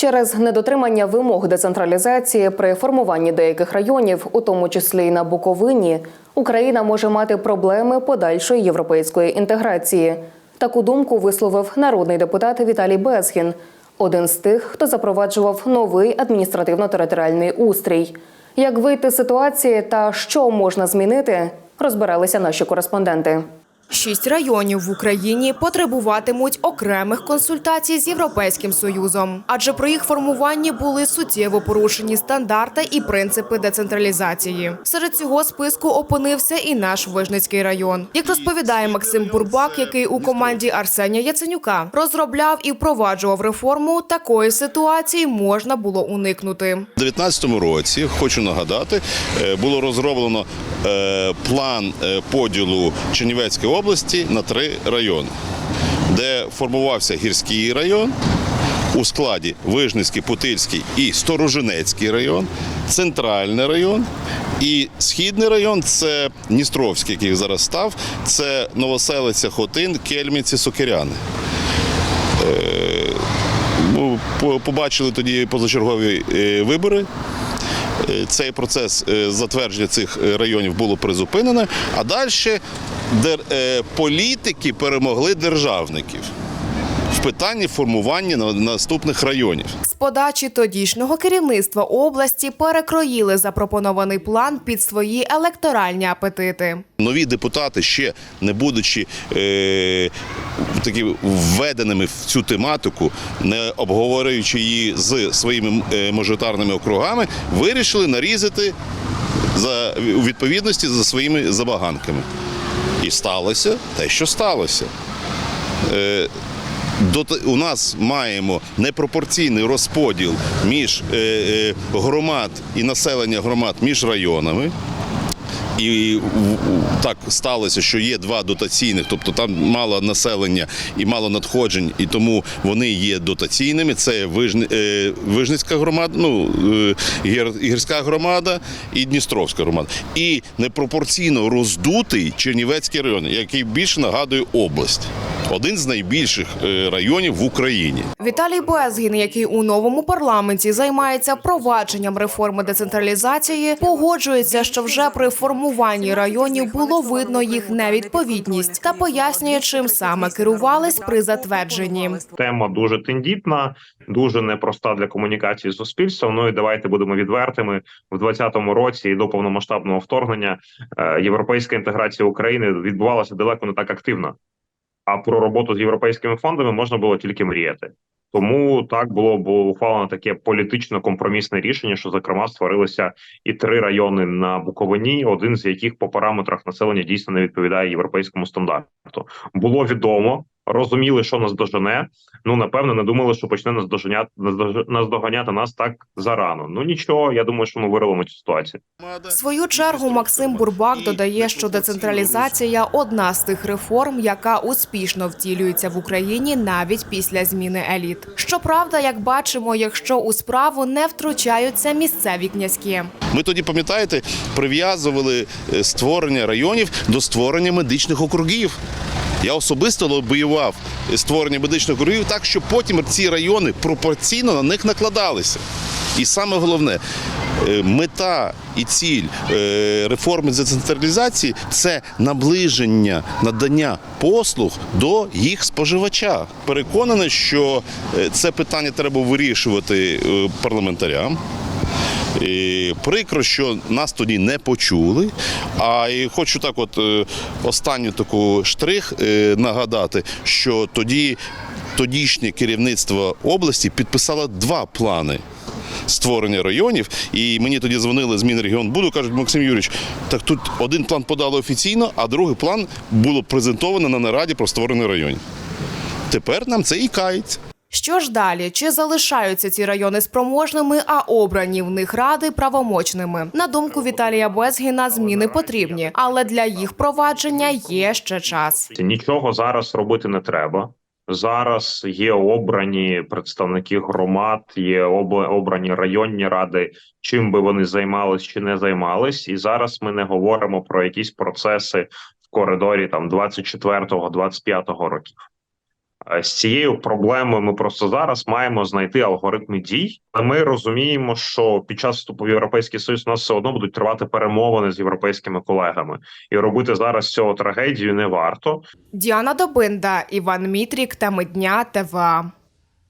Через недотримання вимог децентралізації при формуванні деяких районів, у тому числі й на Буковині, Україна може мати проблеми подальшої європейської інтеграції. Таку думку висловив народний депутат Віталій Безгін, один з тих, хто запроваджував новий адміністративно-територіальний устрій. Як вийти з ситуації та що можна змінити, розбиралися наші кореспонденти. Шість районів в Україні потребуватимуть окремих консультацій з Європейським Союзом, адже при їх формуванні були суттєво порушені стандарти і принципи децентралізації. Серед цього списку опинився і наш Вижницький район. Як розповідає Максим Бурбак, який у команді Арсенія Яценюка розробляв і впроваджував реформу, такої ситуації можна було уникнути. У 2019 році, хочу нагадати, е, було розроблено е, план е, поділу Чернівецької області на три райони, де формувався гірський район. У складі Вижницький, Путильський і Сторожинецький район, центральний район і східний район це Дністровський, який зараз став. Це Новоселиця, Хотин, Кельміці, Сокиряни. Ну, побачили тоді позачергові е, вибори. Е, Цей процес е, затвердження цих е, районів було призупинено, а далі е, політики перемогли державників в питанні формування на- наступних районів. З подачі тодішнього керівництва області перекроїли запропонований план під свої електоральні апетити. Нові депутати, ще не будучи е, такі введеними в цю тематику, не обговорюючи її з своїми е, мажоритарними округами, вирішили нарізати за, у відповідності за своїми забаганками. І сталося те, що сталося. Е, у нас маємо непропорційний розподіл між е, е, громад і населення громад між районами. І так сталося, що є два дотаційних, тобто там мало населення і мало надходжень, і тому вони є дотаційними. Це е, Вижницька громада, ну е, гірська громада і Дністровська громада. І непропорційно роздутий Чернівецький район, який більше нагадує область. Один з найбільших е, районів в Україні. Віталій Безгін, який у новому парламенті займається впровадженням реформи децентралізації, погоджується, що вже при формуванні районів було видно їх невідповідність та пояснює, чим саме керувались при затвердженні. тема дуже тендітна, дуже непроста для комунікації з суспільством. Ну і давайте будемо відвертими в 2020 році і до повномасштабного вторгнення е, європейська інтеграція України відбувалася далеко не так активно. А про роботу з європейськими фондами можна було тільки мріяти. Тому так було було ухвалено таке політично компромісне рішення, що зокрема створилися і три райони на Буковині, один з яких по параметрах населення дійсно не відповідає європейському стандарту. Було відомо, розуміли, що нас дожене. Ну напевно, не думали, що почне нас доженяти наздоганяти нас так зарано. Ну нічого, я думаю, що ми виролимо цю ситуацію. В свою чергу Максим Бурбак додає, що децентралізація одна з тих реформ, яка успішно втілюється в Україні навіть після зміни еліт. Щоправда, як бачимо, якщо у справу не втручаються місцеві князькі. Ми тоді, пам'ятаєте, прив'язували е, створення районів до створення медичних округів. Я особисто лобіював створення медичних округів так, щоб потім ці райони пропорційно на них накладалися. І саме головне, е, мета і ціль е, реформи децентралізації це наближення надання послуг до їх споживача. Переконаний, що е, це питання треба вирішувати парламентарям. І прикро, що нас тоді не почули. А і хочу так, от е, останню таку штрих е, нагадати, що тоді тодішнє керівництво області підписало два плани. Створення районів, і мені тоді дзвонили з Мінрегіонбуду, кажуть, Максим Юрійович, так тут один план подали офіційно, а другий план було презентовано на нараді про створення районів. Тепер нам це і кається. Що ж далі? Чи залишаються ці райони спроможними, а обрані в них ради правомочними? На думку Віталія Безгіна, зміни потрібні, але для їх провадження є ще час. Нічого зараз робити не треба. Зараз є обрані представники громад, є об- обрані районні ради, чим би вони займались чи не займались. І зараз ми не говоримо про якісь процеси в коридорі там 24-25 років. Е, З цією проблемою ми просто зараз маємо знайти алгоритми дій. Ми розуміємо, що під час вступу в європейський союз у нас все одно будуть тривати перемовини з європейськими колегами, і робити зараз цього трагедію не варто. Діана Добинда, Іван Мітрік, теми дня ТВА.